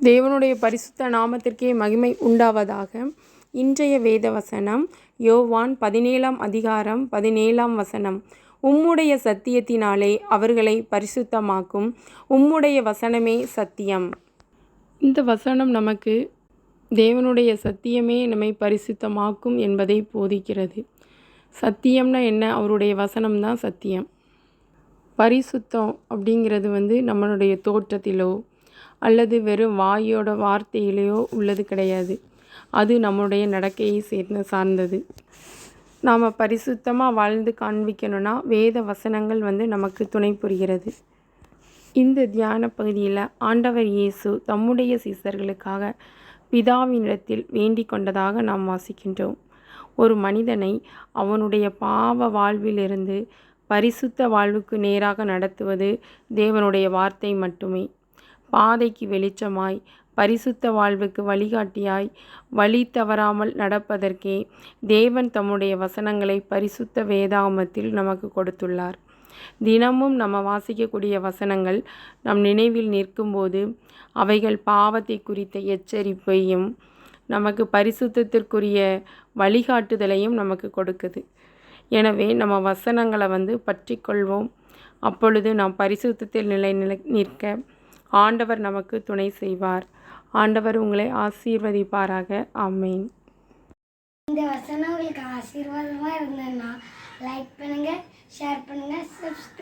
தேவனுடைய பரிசுத்த நாமத்திற்கே மகிமை உண்டாவதாக. இன்றைய வேத வசனம் யோவான் பதினேழாம் அதிகாரம் பதினேழாம் வசனம். உம்முடைய சத்தியத்தினாலே அவர்களை பரிசுத்தமாக்கும். உம்முடைய வசனமே சத்தியம். இந்த வசனம் நமக்கு தேவனுடைய சத்தியமே நம்மை பரிசுத்தமாக்கும் என்பதை போதிக்கிறது. சத்தியம்னா என்ன? அவருடைய வசனம் தான் சத்தியம். பரிசுத்தம் அப்படிங்கிறது வந்து நம்மளுடைய தோற்றத்திலோ அல்லது வெறும் வாயோட வார்த்தையிலேயோ உள்ளது கிடையாது. அது நம்முடைய நடக்கையை சேர்ந்து சார்ந்தது. நாம் பரிசுத்தமாக வாழ்ந்து காண்பிக்கணும்னா வேத வசனங்கள் வந்து நமக்கு துணை புரிகிறது. இந்த தியான பகுதியில் ஆண்டவர் இயேசு தம்முடைய சீசர்களுக்காக பிதாவினிடத்தில் வேண்டிக் கொண்டதாக நாம் வாசிக்கின்றோம். ஒரு மனிதனை அவனுடைய பாவ வாழ்விலிருந்து பரிசுத்த வாழ்வுக்கு நேராக நடத்துவது தேவனுடைய வார்த்தை மட்டுமே. பாதைக்கு வெளிச்சமாய் பரிசுத்த வாழ்வுக்கு வழிகாட்டியாய் வழி தவறாமல் நடப்பதற்கே தேவன் தம்முடைய வசனங்களை பரிசுத்த வேதாமத்தில் நமக்கு கொடுத்துள்ளார். தினமும் நம்ம வாசிக்கக்கூடிய வசனங்கள் நம் நினைவில் நிற்கும்போது அவைகள் பாவத்தை குறித்த எச்சரிப்பையும் நமக்கு பரிசுத்தத்திற்குரிய வழிகாட்டுதலையும் நமக்கு கொடுக்குது. எனவே நம்ம வசனங்களை வந்து பற்றி கொள்வோம் அப்பொழுது நாம் பரிசுத்தத்தில் நிலை நிலை நிற்க ஆண்டவர் நமக்கு துணை செய்வார். ஆண்டவர் உங்களை ஆசீர்வதிப்பாராக. ஆமேன். இந்த வசனம் உங்களுக்கு ஆசீர்வாதமாக இருந்ததுன்னா லைக் பண்ணுங்கள் ஷேர் பண்ணுங்கள் சப்ஸ்கிரைப்